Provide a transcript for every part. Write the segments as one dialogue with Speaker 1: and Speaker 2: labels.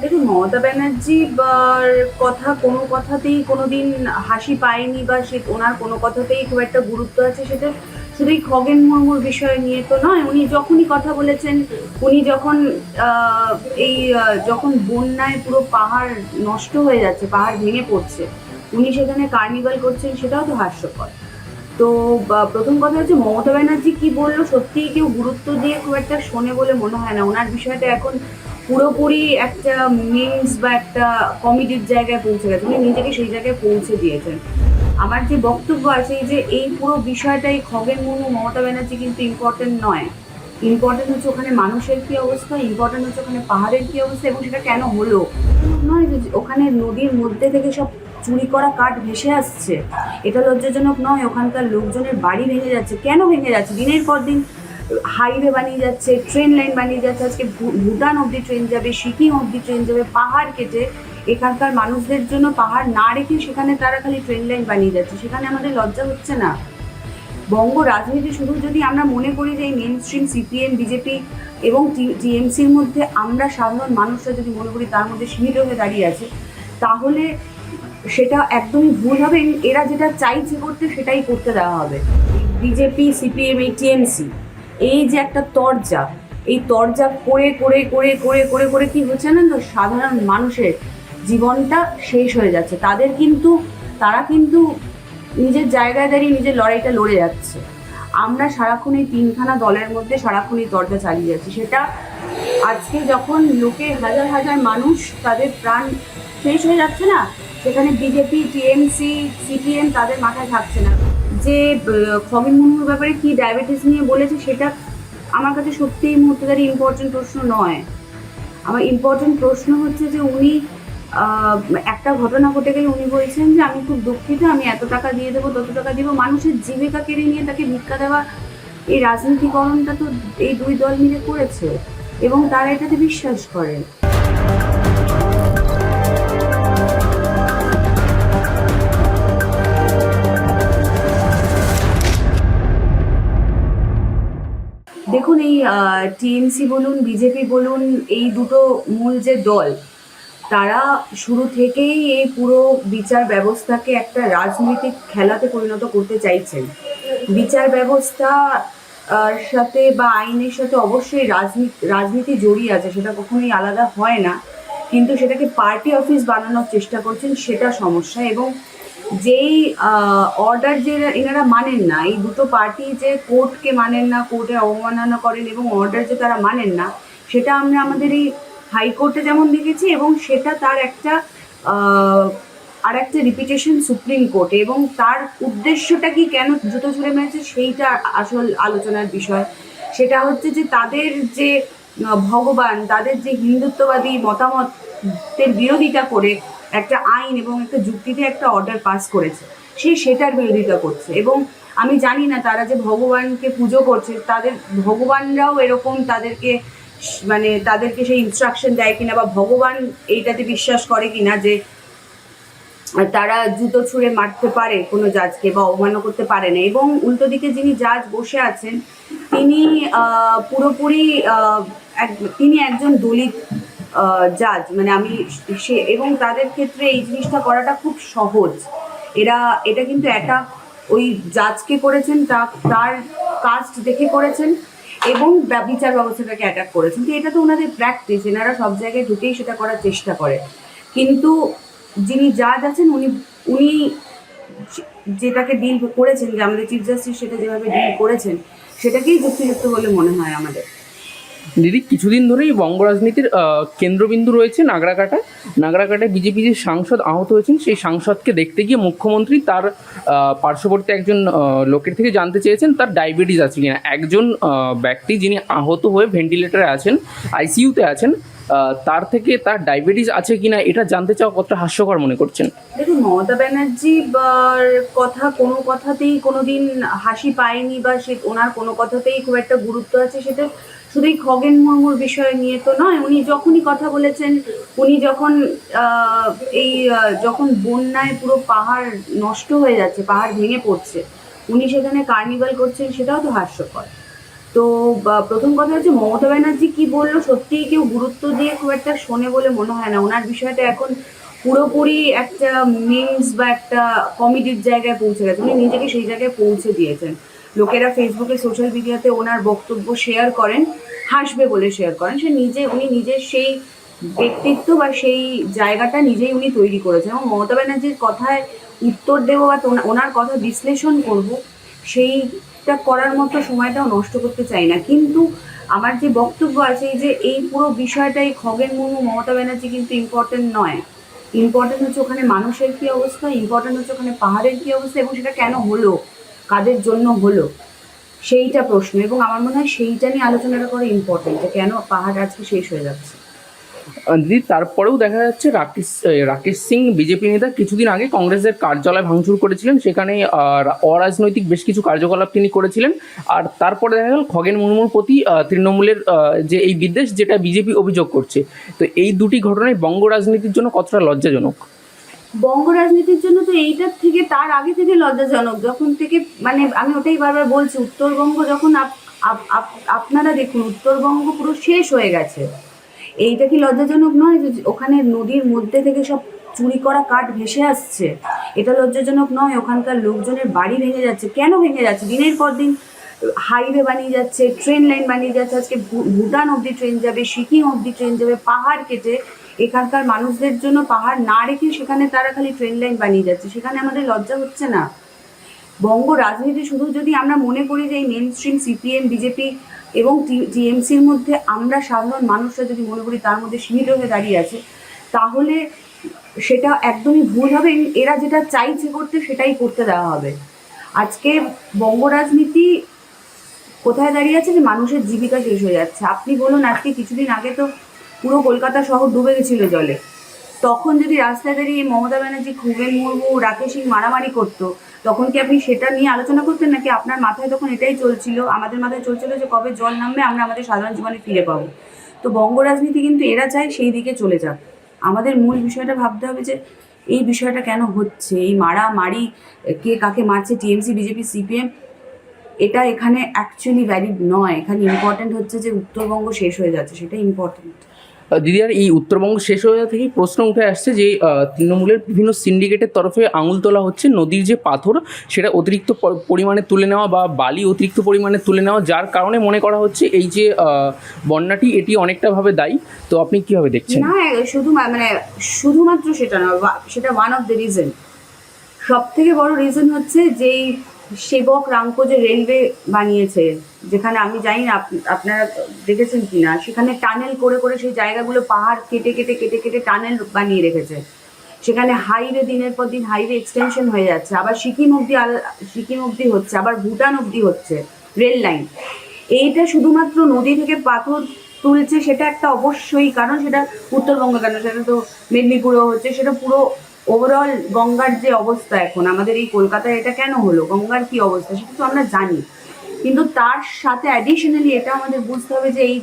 Speaker 1: দেখুন, মমতা ব্যানার্জি কথা কোনো কথাতেই কোনোদিন হাসি পায়নি বা সে ওনার কোনো কথাতেই খুব একটা গুরুত্ব আছে সেটা শুধু এই খগেন মুর্মুর বিষয় নিয়ে তো নয়, উনি যখনই কথা বলেছেন, উনি যখন এই যখন বন্যায় পুরো পাহাড় নষ্ট হয়ে যাচ্ছে, পাহাড় ভেঙে পড়ছে, উনি সেখানে কার্নিভাল করছেন সেটাও তো হাস্যকর। তো প্রথম কথা হচ্ছে মমতা ব্যানার্জি কি বলল সত্যিই কেউ গুরুত্ব দিয়ে খুব একটা শোনে বলে মনে হয় না। ওনার বিষয়টা এখন পুরোপুরি একটা মিমস বা একটা কমেডির জায়গায় পৌঁছে গেছে উনি নিজেকে সেই জায়গায় পৌঁছে দিয়েছেন আমার যে বক্তব্য আছে যে এই পুরো বিষয়টাই খগেন মুর্মু, মমতা ব্যানার্জি কিন্তু ইম্পর্টেন্ট নয়। ইম্পর্টেন্ট হচ্ছে ওখানে মানুষের কী অবস্থা ইম্পর্টেন্ট হচ্ছে ওখানে পাহাড়ের কি অবস্থা, এবং সেটা কেন হলো? নয় যে ওখানে নদীর মধ্যে থেকে সব চুরি করা কাঠ ভেসে আসছে। এটা লজ্জাজনক নয়, ওখানকার লোকজনের বাড়ি ভেঙে যাচ্ছে। কেন ভেঙে যাচ্ছে? দিনের পর দিন হাইওয়ে বানিয়ে যাচ্ছে, ট্রেন লাইন বানিয়ে যাচ্ছে। আজকে ভুটান অবধি ট্রেন যাবে, সিকিম অবধি ট্রেন যাবে, পাহাড় কেটে এখানকার মানুষদের জন্য পাহাড় না রেখে সেখানে তারা খালি ট্রেন লাইন বানিয়ে যাচ্ছে। সেখানে আমাদের লজ্জা হচ্ছে না। বঙ্গ রাজনীতি শুধু যদি আমরা মনে করি যে এই মেন স্ট্রিম সিপিএম বিজেপি এবং টিএমসির মধ্যে আমরা সাধারণ মানুষরা যদি মনে করি তার মধ্যে সীমিত হয়ে দাঁড়িয়ে আছে, তাহলে সেটা একদমই ভুল হবে এরা যেটা চাইছে করতে সেটাই করতে দেওয়া হবে। বিজেপি সিপিএম এই টিএমসি এই যে একটা তরজা, এই তরজা করে করে করে করে করে করে কি হচ্ছে না তো? সাধারণ মানুষের জীবনটা শেষ হয়ে যাচ্ছে। তাদের কিন্তু, তারা কিন্তু নিজের জায়গায় দাঁড়িয়ে নিজের লড়াইটা লড়ে যাচ্ছে। আমরা সারাক্ষণ এই তিনখানা দলের মধ্যে সারাক্ষণ এই দরজা চালিয়ে যাচ্ছি। সেটা আজকে যখন লোকে হাজার হাজার মানুষ তাদের প্রাণ শেষ হয়ে যাচ্ছে না, সেখানে বিজেপি, টিএমসি, সিপিএম তাদের মাথায় থাকছে না। যে খগেন মুর্মুর ব্যাপারে কি ডায়াবেটিস নিয়ে বলেছে সেটা আমার কাছে সত্যি এই মুহূর্তে দাঁড়িয়ে ইম্পর্টেন্ট প্রশ্ন নয়। আমার ইম্পর্টেন্ট প্রশ্ন হচ্ছে যে উনি একটা ঘটনা ঘটে গেলে উনি বলছেন যে, আমি খুব দুঃখিত, আমি এত টাকা দিয়ে দেবো, তত টাকা দিব। মানুষের জীবিকা কেড়ে নিয়ে তাকে ভিক্ষা দেওয়া, এই রাজনীতিকরণটা তো এই দুই দল মিলে করেছে এবং তারা এটাতে বিশ্বাস করে দেখুন এই টিএমসি বলুন, বিজেপি বলুন, এই দুটো মূল যে দল, তারা শুরু থেকেই এই পুরো বিচার ব্যবস্থাকে একটা রাজনৈতিক খেলাতে পরিণত করতে চাইছেন। বিচার ব্যবস্থা সাথে বা আইনের সাথে অবশ্যই রাজনীতি রাজনীতি জড়িয়ে আছে, সেটা কখনোই আলাদা হয় না। কিন্তু সেটাকে পার্টি অফিস বানানোর চেষ্টা করছেন, সেটা সমস্যা এবং যেই অর্ডার যে এনারা মানেন না, এই দুটো পার্টি যে কোর্টকে মানেন না কোর্টে অবমাননা করেন এবং অর্ডার যে তারা মানেন না, সেটা আমরা আমাদের এই হাইকোর্টে যেমন দেখেছি এবং সেটা তার একটা আর একটা রিপিটেশন সুপ্রিম কোর্টে এবং তার উদ্দেশ্যটা কি কেন জুতো ছুড়ে মেরেছে সেইটা আসল আলোচনার বিষয়। সেটা হচ্ছে যে তাদের যে ভগবান, তাদের যে হিন্দুত্ববাদী মতামতের বিরোধিতা করে একটা আইন এবং একটা যুক্তিতে একটা অর্ডার পাস করেছে। সে সেটার বিরোধিতা করছে এবং আমি জানি না তারা যে ভগবানকে পুজো করছে, তাদের ভগবানরাও এরকম তাদেরকে মানে তাদেরকে সেই ইনস্ট্রাকশন দেয় কিনা বা ভগবান এইটাতে বিশ্বাস করে কিনা যে তারা জুতো ছুঁড়ে মারতে পারে কোনো জাজকে বা অবমাননা করতে পারে না। এবং উল্টো দিকে যিনি জাজ বসে আছেন, তিনি পুরোপুরি তিনি একজন দলিত জাজ মানে আমি সে এবং তাদের ক্ষেত্রে এই জিনিসটা করাটা খুব সহজ। এরা, এটা কিন্তু একটা ওই জাজকে করেছেন, তা, তার কাস্ট দেখে করেছেন এবং বিচার ব্যবস্থাটাকে অ্যাটাক করেছেন। তো এটা তো ওনাদের প্র্যাকটিস এনারা সব জায়গায় ঢুকেই সেটা করার চেষ্টা করে। কিন্তু যিনি জাজ আছেন, উনি উনি যেটাকে ডিল করেছেন, যে আমাদের চিফ জাস্টিস সেটা যেভাবে ডিল করেছেন, সেটাকেই যুক্তিযুক্ত বলে মনে হয় আমাদের।
Speaker 2: দিদি, কিছুদিন ধরেই বঙ্গ রাজনীতির কেন্দ্রবিন্দু রয়েছে নাগরাকাটা নাগরাকাটায় বিজেপি যে সাংসদ আহত হয়েছেন, সেই সাংসদকে দেখতে গিয়ে মুখ্যমন্ত্রী তার পার্শ্ববর্তী একজন লোকের থেকে জানতে চেয়েছেন তার ডায়াবেটিস আছে কিনা। একজন ব্যক্তি যিনি আহত হয়ে ভেন্টিলেটরে আছেন আইসিইউতে আছেন তার থেকে তার ডায়াবেটিস আছে কিনা এটা জানতে চাওয়া কতটা হাস্যকর মনে করছেন?
Speaker 1: দেখুন, মমতা ব্যানার্জি কথা কোনো কথাতেই কোনোদিন হাসি পায়নি বা সে ওনার কোনো কথাতেই খুব একটা গুরুত্ব আছে সেটা শুধু এই খগেন মুর্মুর বিষয় নিয়ে তো নয়, উনি যখনই কথা বলেছেন, উনি যখন এই যখন বন্যায় পুরো পাহাড় নষ্ট হয়ে যাচ্ছে, পাহাড় ভেঙে পড়ছে, উনি সেখানে কার্নিভাল করছেন, সেটাও তো হাস্যকর। তো প্রথম কথা হচ্ছে মমতা ব্যানার্জি কি বলল? সত্যিই কেউ গুরুত্ব দিয়ে খুব একটা শোনে বলে মনে হয় না। ওনার বিষয়টা এখন পুরোপুরি একটা মিমস বা একটা কমেডির জায়গায় পৌঁছে গেছে। উনি নিজেকে সেই জায়গায় পৌঁছে দিয়েছেন। লোকেরা ফেসবুকে সোশ্যাল মিডিয়াতে ওনার বক্তব্য শেয়ার করেন, হাসবে বলে শেয়ার করেন। সে নিজে, উনি নিজের সেই ব্যক্তিত্ব বা সেই জায়গাটা নিজেই উনি তৈরি করেছেন। এবং মমতা ব্যানার্জির কথায় উত্তর দেবো বা ওনার কথা বিশ্লেষণ করব সেইটা করার মতো সময়টাও নষ্ট করতে চাই না। কিন্তু আমার যে বক্তব্য আছে যে এই পুরো বিষয়টাই খগেন মুর্মু, মমতা ব্যানার্জি কিন্তু ইম্পর্টেন্ট নয়। ইম্পর্টেন্ট হচ্ছে ওখানে মানুষের কী অবস্থা ইম্পর্টেন্ট হচ্ছে ওখানে পাহাড়ের কী অবস্থা এবং সেটা কেন হলো, কাদের জন্য হলো, সেইটা প্রশ্ন। এবং আমার মনে হয় সেইটা নিয়ে আলোচনাটা করা ইম্পর্টেন্ট কেন পাহাড় আজকে শেষ হয়ে যাচ্ছে।
Speaker 2: দিদি তারপরেও দেখা যাচ্ছে রাকেশ রাকেশ সিং, বিজেপি নেতা কিছুদিন আগে কংগ্রেসের কার্যালয় ভাঙচুর করেছিলেন। সেখানে অরাজনৈতিক বেশ কিছু কার্যকলাপ তিনি করেছিলেন। আর তারপরে দেখা গেল খগেন মুর্মুর প্রতি তৃণমূলের যে এই বিদ্বেষ, যেটা বিজেপি অভিযোগ করছে। তো এই দুটি ঘটনায় বঙ্গ রাজনীতির জন্য কতটা লজ্জাজনক?
Speaker 1: বঙ্গ রাজনীতির জন্য তো এইটার থেকে, তার আগে থেকে লজ্জাজনক। যখন থেকে মানে আমি ওটাই বারবার বলছি, উত্তরবঙ্গ যখন আপ- আপ- আপ- আপনারা দেখুন, উত্তরবঙ্গ পুরো শেষ হয়ে গেছে। এইটা কি লজ্জাজনক নয় যে ওখানে নদীর মধ্যে থেকে সব চুরি করা কাঠ ভেসে আসছে? এটা লজ্জাজনক নয়, ওখানকার লোকজনের বাড়ি ভেঙে যাচ্ছে। কেন ভেঙে যাচ্ছে? দিনের পর দিন হাইওয়ে বানিয়ে যাচ্ছে ট্রেন লাইন বানিয়ে যাচ্ছে। আজকে ভুটান অবধি ট্রেন যাবে, সিকিম অবধি ট্রেন যাবে, পাহাড় কেটে এখানকার মানুষদের জন্য পাহাড় না রেখে সেখানে তারা খালি ট্রেন লাইন বানিয়ে যাচ্ছে। সেখানে আমাদের লজ্জা হচ্ছে না। বঙ্গ রাজনীতি শুধু যদি আমরা মনে করি যে এই মেন স্ট্রিম সিপিএম বিজেপি এবং টিএমসির মধ্যে আমরা সাধারণ মানুষরা যদি মনে করি তার মধ্যে সীমিত হয়ে দাঁড়িয়ে আছে, তাহলে সেটা একদমই ভুল হবে। এরা যেটা চাইছে করতে সেটাই করতে দেওয়া হবে। আজকে বঙ্গ রাজনীতি কোথায় দাঁড়িয়ে আছে যে মানুষের জীবিকা শেষ হয়ে যাচ্ছে? আপনি বলুন, আজকে কিছুদিন আগে তো পুরো কলকাতা শহর ডুবে গেছিল জলে। তখন যদি রাস্তায় দাঁড়িয়ে মমতা ব্যানার্জি খুবেন মুর্মু, রাকেশ সিং মারামারি করতো, তখন কি আপনি সেটা নিয়ে আলোচনা করতেন? নাকি আপনার মাথায় তখন এটাই চলছিল, আমাদের মাথায় চলছিল যে কবে জল নামবে আমরা আমাদের সাধারণ জীবনে ফিরে পাবো? তো বঙ্গ রাজনীতি কিন্তু এরা চায় সেই দিকে চলে যাক। আমাদের মূল বিষয়টা ভাবতে হবে যে এই বিষয়টা কেন হচ্ছে? এই মারামারি, কে কাকে মারছে? টিএমসি, বিজেপি, সিপিএম, এটা এখানে অ্যাকচুয়ালি ভ্যালিড নয়। এখানে ইম্পর্টেন্ট হচ্ছে যে উত্তরবঙ্গ শেষ হয়ে যাচ্ছে, সেটা ইম্পর্টেন্ট
Speaker 2: আহ, দিদি আর এই উত্তরবঙ্গ শেষ হয়ে যাওয়া থেকেই প্রশ্ন উঠে আসছে যে তৃণমূলের বিভিন্ন সিন্ডিকেটের তরফে আঙুল তোলা হচ্ছে নদীর যে পাথর সেটা অতিরিক্ত পরিমাণে তুলে নেওয়া বা বালি অতিরিক্ত পরিমাণে তুলে নেওয়া যার কারণে মনে করা হচ্ছে এই যে বন্যাটি এটি অনেকটাভাবে দায়ী। তো আপনি কীভাবে দেখছেন?
Speaker 1: না শুধু মানে শুধুমাত্র সেটা নয় সেটা ওয়ান অফ দ্য রিজন সব থেকে বড় রিজন হচ্ছে যেই সেবক রামকো রেলওয়ে বানিয়েছে, যেখানে আমি জানি না আপনারা দেখেছেন কি না সেখানে টানেল করে করে সেই জায়গাগুলো পাহাড় কেটে কেটে কেটে কেটে টানেল বানিয়ে রেখেছে। সেখানে হাইওয়ে দিনের পর দিন হাইওয়ে এক্সটেনশন হয়ে যাচ্ছে, আবার সিকিম অবধি সিকিম অবধি হচ্ছে, আবার ভুটান অবধি হচ্ছে রেল লাইন। এইটা শুধুমাত্র নদী থেকে পাথর তুলছে, সেটা একটা অবশ্যই, কারণ সেটা উত্তরবঙ্গ কেন? সেটা তো মেদিনীপুরেও হচ্ছে, সেটা পুরো ওভারঅল গঙ্গার যে অবস্থা এখন, আমাদের এই কলকাতায় এটা কেন হলো? গঙ্গার কি অবস্থা? সেটা তো আমরা জানি। কিন্তু তার সাথে অ্যাডিশনালি এটা আমাদের বুঝতে হবে যে এই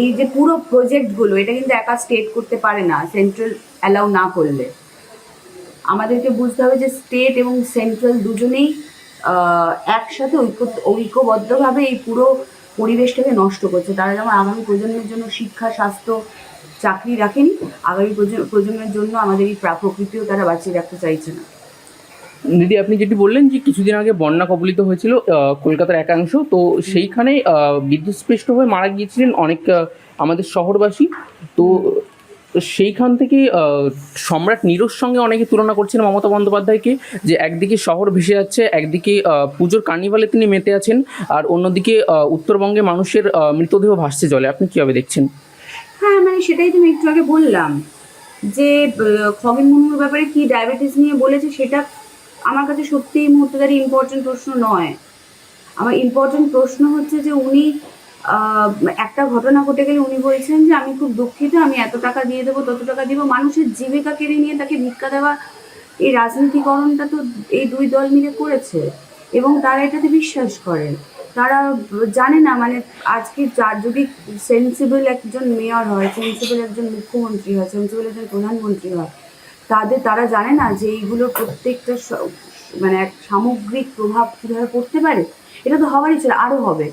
Speaker 1: এই যে পুরো প্রজেক্টগুলো এটা কিন্তু একা স্টেট করতে পারে না সেন্ট্রাল অ্যালাউ না করলে। আমাদেরকে বুঝতে হবে যে স্টেট এবং সেন্ট্রাল দুজনেই একসাথে ঐক্য, ঐক্যবদ্ধভাবে এই পুরো পরিবেশটাকে নষ্ট করছে। তারা যেমন আগামী প্রজন্মের জন্য শিক্ষা, স্বাস্থ্য চাকরি রাখেনি, আগামী প্রজ- প্রজন্মের জন্য আমাদের এই প্রা- প্রকৃতিও তারা বাঁচিয়ে রাখতে চাইছে না।
Speaker 2: দিদি, আপনি যেটি বললেন যে কিছুদিন আগে বন্যা কবলিত হয়েছিল কলকাতার একাংশ, তো সেইখানে বিদ্যুৎস্পৃষ্ট হয়ে মারা গিয়েছিলেন অনেক আমাদের শহরবাসী। তো সেইখান থেকে সম্রাট নিরোর সঙ্গে অনেকে তুলনা করছেন মমতা বন্দ্যোপাধ্যায়কে, যে একদিকে শহর ভেসে যাচ্ছে, একদিকে পুজোর কার্নিভালে তিনি মেতে আছেন, আর অন্যদিকে উত্তরবঙ্গে মানুষের মৃতদেহ ভাসছে জলে আপনি কীভাবে দেখছেন?
Speaker 1: হ্যাঁ মানে সেটাই তো আমি একটু আগে বললাম যে খগেন মুর্মুর ব্যাপারে কি ডায়াবেটিস নিয়ে বলেছে সেটা আমার কাছে সত্যি এই মুহূর্তে দাঁড়িয়ে ইম্পর্টেন্ট প্রশ্ন নয়। আমার ইম্পর্টেন্ট প্রশ্ন হচ্ছে যে উনি একটা ঘটনা ঘটে গেলে উনি বলছেন যে আমি খুব দুঃখিত, আমি এত টাকা দিয়ে দেবো, তত টাকা দিব। মানুষের জীবিকা কেড়ে নিয়ে তাকে ভিক্ষা দেওয়া, এই রাজনীতিকরণটা তো এই দুই দল মিলে করেছে এবং তারা এটাতে বিশ্বাস করে তারা জানে না মানে আজকে যার যদি সেন্সিবল একজন মেয়র হয় সেন্সিবল একজন মুখ্যমন্ত্রী হয় সেন্সিবল একজন প্রধানমন্ত্রী হয়, তাদের, তারা জানে না যে এইগুলো প্রত্যেকটা মানে এক সামগ্রিক প্রভাব কীভাবে পড়তে পারে। এটা তো হওয়ারই ছিল আরও হবে।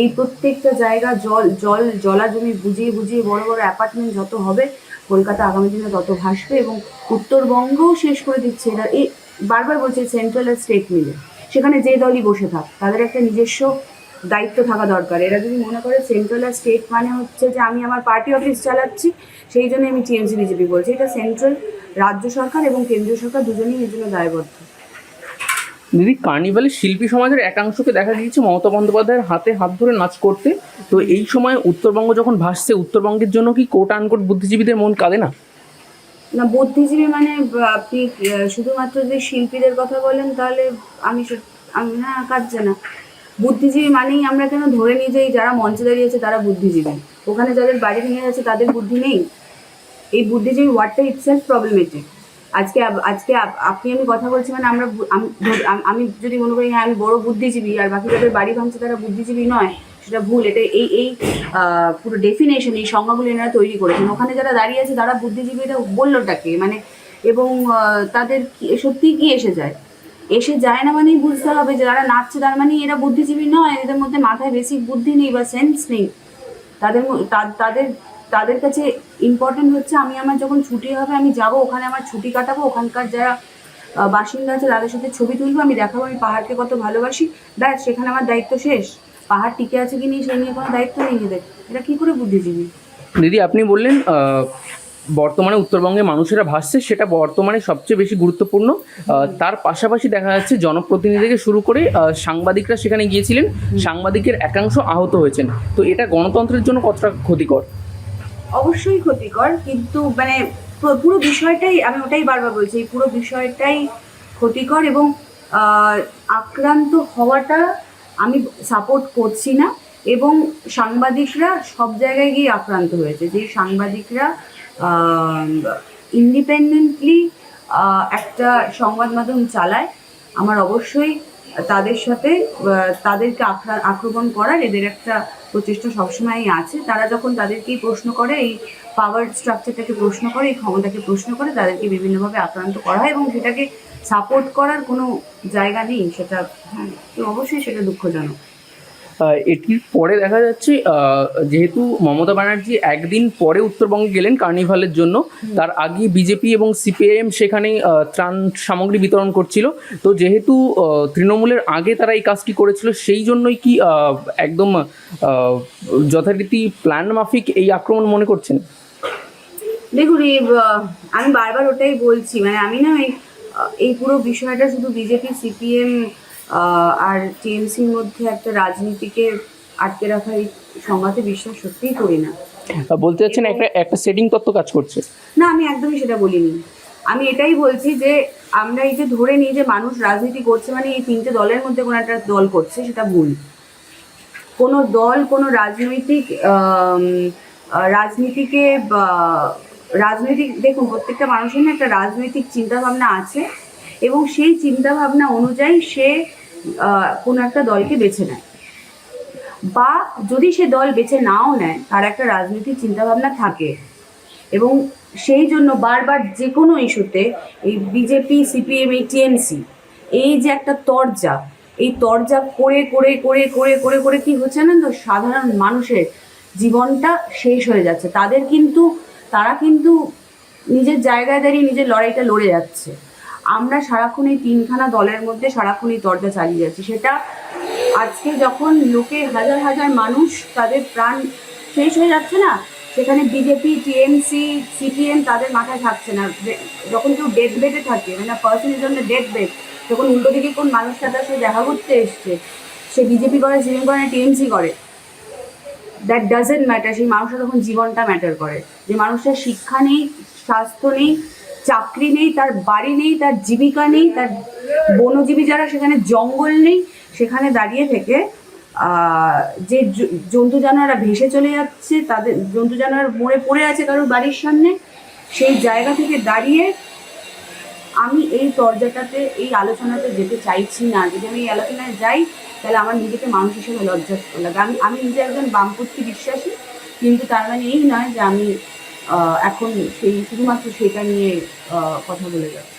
Speaker 1: এই প্রত্যেকটা জায়গা, জল জল জলা জমি বুঝিয়ে বুঝিয়ে বড় বড় অ্যাপার্টমেন্ট যত হবে, কলকাতা আগামী দিনে তত ভাসবে এবং উত্তরবঙ্গও শেষ করে দিচ্ছে। এটা এই বারবার বলছে সেন্ট্রাল আর স্টেট মিলে। সেখানে যে দলই বসে থাক, তাদের একটা নিজস্ব দায়িত্ব থাকা দরকার। এরা যদি মনে করে সেন্ট্রাল আর স্টেট মানে হচ্ছে যে আমি আমার পার্টি অফিস চালাচ্ছি, সেই জন্য আমি টিএমসি বিজেপি বলছি। এটা সেন্ট্রাল রাজ্য সরকার এবং কেন্দ্রীয় সরকার দুজনেই এর জন্য দায়বদ্ধ।
Speaker 2: দিদি, কার্নিভালে শিল্পী সমাজের একাংশকে দেখা গিয়েছে মমতা বন্দ্যোপাধ্যায়ের হাতে হাত ধরে নাচ করতে। তো এই সময় উত্তরবঙ্গ যখন ভাসছে, উত্তরবঙ্গের জন্য কি কোট আনকোট বুদ্ধিজীবীদের মন কাঁদে না?
Speaker 1: না, বুদ্ধিজীবী মানে আপনি শুধুমাত্র যে শিল্পীদের কথা বলেন, তাহলে আমি আমি, না কাটছে না। বুদ্ধিজীবী মানেই আমরা কেন ধরে নিই যে যারা মঞ্চে দাঁড়িয়েছে, তারা বুদ্ধিজীবী? ওখানে যাদের বাড়ি ভেঙে যাচ্ছে তাদের বুদ্ধি নেই। এই বুদ্ধিজীবী ওয়ার্ডটা ইটসেলফ প্রবলেমেটিক আজকে আজকে আপ- আপনি আমি কথা বলছি মানে আমরা আমি যদি মনে করি হ্যাঁ আমি বড় বুদ্ধিজীবী, আর বাকি যাদের বাড়ি ভাঙছে, তারা বুদ্ধিজীবী নয় সেটা ভুল, এটা এই এই পুরো ডেফিনেশন এই সংজ্ঞাগুলো এনারা তৈরি করেছেন। ওখানে যারা দাঁড়িয়ে আছে, তারা বুদ্ধিজীবী, এটা বললোটাকে মানে এবং তাদের সত্যিই কি এসে যায়? এসে যায় না মানেই বুঝতে হবে যে যারা নাচছে, তার মানে এরা বুদ্ধিজীবী নয়, এদের মধ্যে মাথায় বেসিক বুদ্ধি নেই বা সেন্স নেই। তাদের তাদের তাদের কাছে ইম্পর্টেন্ট হচ্ছে, আমি আমার যখন ছুটি হবে, আমি যাব, ওখানে আমার ছুটি কাটাবো, ওখানকার যারা বাসিন্দা আছে, তাদের সাথে ছবি তুলবো, আমি দেখাবো, আমি পাহাড়কে কত ভালোবাসি, ব্যাস, সেখানে আমার দায়িত্ব শেষ। পাহাড় টিকে আছে কি নেই সেই নিয়ে কোনো দায়িত্ব নেই এদের। এটা কী করে বুদ্ধিজীবী?
Speaker 2: দিদি আপনি বললেন বর্তমানে উত্তরবঙ্গে মানুষেরা ভাসছে সেটা বর্তমানে সবচেয়ে বেশি গুরুত্বপূর্ণ। তার পাশাপাশি দেখা যাচ্ছে জনপ্রতিনিধি থেকে শুরু করে সাংবাদিকরা সেখানে গিয়েছিলেন সাংবাদিকের একাংশ আহত হয়েছেন। তো এটা গণতন্ত্রের জন্য কতটা ক্ষতিকর?
Speaker 1: অবশ্যই ক্ষতিকর কিন্তু মানে পুরো- পুরো বিষয়টাই আমি ওটাই বারবার বলছি এই পুরো বিষয়টাই ক্ষতিকর এবং আক্রান্ত হওয়াটা আমি সাপোর্ট করছি না এবং সাংবাদিকরা সব জায়গায় গিয়ে আক্রান্ত হয়েছে। যে সাংবাদিকরা ইন্ডিপেন্ডেন্টলি একটা সংবাদ মাধ্যম চালায়, আমার অবশ্যই তাদের সাথে তাদেরকে আক্রা- আক্রমণ করার এদের একটা প্রচেষ্টা সবসময়ই আছে। তারা যখন তাদেরকেই প্রশ্ন করে, এই পাওয়ার স্ট্রাকচারটাকে প্রশ্ন করে, এই ক্ষমতাকে প্রশ্ন করে, তাদেরকে বিভিন্নভাবে আক্রান্ত করা হয় এবং সেটাকে সাপোর্ট করার কোনো জায়গা নেই সেটা হ্যাঁ তো অবশ্যই সেটা দুঃখজনক।
Speaker 2: এটির পরে দেখা যাচ্ছে যেহেতু মমতা ব্যানার্জি একদিন পরে উত্তরবঙ্গে গেলেন কার্নিভালের জন্য তার আগে বিজেপি এবং সিপিআইএম সেখানে ত্রাণ সামগ্রী বিতরণ করছিল। তো যেহেতু তৃণমূলের আগে তারা এই কাজটি করেছিল সেই জন্যই কি একদম যথারীতি প্ল্যান মাফিক এই আক্রমণ মনে করছেন?
Speaker 1: দেখুন আমি বারবার ওটাই বলছি মানে আমি না এই পুরো বিষয়টা শুধু বিজেপি সিপিএম আর টিএমসির মধ্যে একটা রাজনীতিকে আটকে রাখার এই সংঘাতে বিশ্বাস সত্যিই করি না।
Speaker 2: বলতে চাচ্ছেন একটা একটা সেটিং তত্ত্ব কাজ করছে।
Speaker 1: না আমি একদমই সেটা বলিনি। আমি এটাই বলছি যে আমরা এই যে ধরে নিই যে মানুষ রাজনীতি করছে মানে এই তিনটে দলের মধ্যে কোনো একটা দল করছে সেটা ভুল। কোনো দল কোনো রাজনৈতিক রাজনীতিকে রাজনৈতিক, দেখুন প্রত্যেকটা মানুষের না একটা রাজনৈতিক চিন্তাভাবনা আছে এবং সেই চিন্তাভাবনা অনুযায়ী সে কোনো একটা দলকে বেছে নেয়। বা যদি সে দল বেছে নাও নেয়, তার একটা রাজনৈতিক চিন্তাভাবনা থাকে এবং সেই জন্য বারবার যে কোনো ইস্যুতে এই বিজেপি, সিপিএম, এই টিএমসি, এই যে একটা তরজা, এই তরজা করে করে করে করে করে করে কি হচ্ছে না তো? সাধারণ মানুষের জীবনটা শেষ হয়ে যাচ্ছে। তাদের কিন্তু তারা কিন্তু নিজের জায়গায় দাঁড়িয়ে নিজের লড়াইটা লড়ে যাচ্ছে। আমরা সারাক্ষণ এই তিনখানা দলের মধ্যে সারাক্ষণ এই তরজা চালিয়ে যাচ্ছি। সেটা আজকে যখন লোকে হাজার হাজার মানুষ তাদের প্রাণ শেষ হয়ে যাচ্ছে না, সেখানে বিজেপি, টিএমসি, সিপিএম তাদের মাথায় থাকছে না। যখন কেউ ডেড বেডে থাকে মানে পার্সনের জন্য ডেড বেড তখন উল্টো দিকে কোন মানুষটা তার সাথে দেখা করতে এসছে, সে বিজেপি করে, সিপিএম করে, টিএমসি করে দ্যাট ডাজেন্ট ম্যাটার সেই মানুষের তখন জীবনটা ম্যাটার করে। যে মানুষের শিক্ষা নেই, স্বাস্থ্য নেই, চাকরি নেই, তার বাড়ি নেই, তার জীবিকা নেই, তার বনজীবী যারা, সেখানে জঙ্গল নেই, সেখানে দাঁড়িয়ে থেকে যে জন্তু জানোয়াররা ভেসে চলে যাচ্ছে, তাদের, জন্তু জানোয়ার মরে পড়ে আছে কারোর বাড়ির সামনে, সেই জায়গা থেকে দাঁড়িয়ে আমি এই দরজাটাতে, এই আলোচনাতে যেতে চাইছি না। যদি আমি এই আলোচনায় যাই তাহলে আমার নিজেকে মানুষ হিসেবে লজ্জা লাগে। আমি আমি নিজে একজন বামপন্থী বিশ্বাসী, কিন্তু তার মানে এই নয় যে আমি এখন সেই, শুধুমাত্র সেটা নিয়ে কথা বলে যাচ্ছি।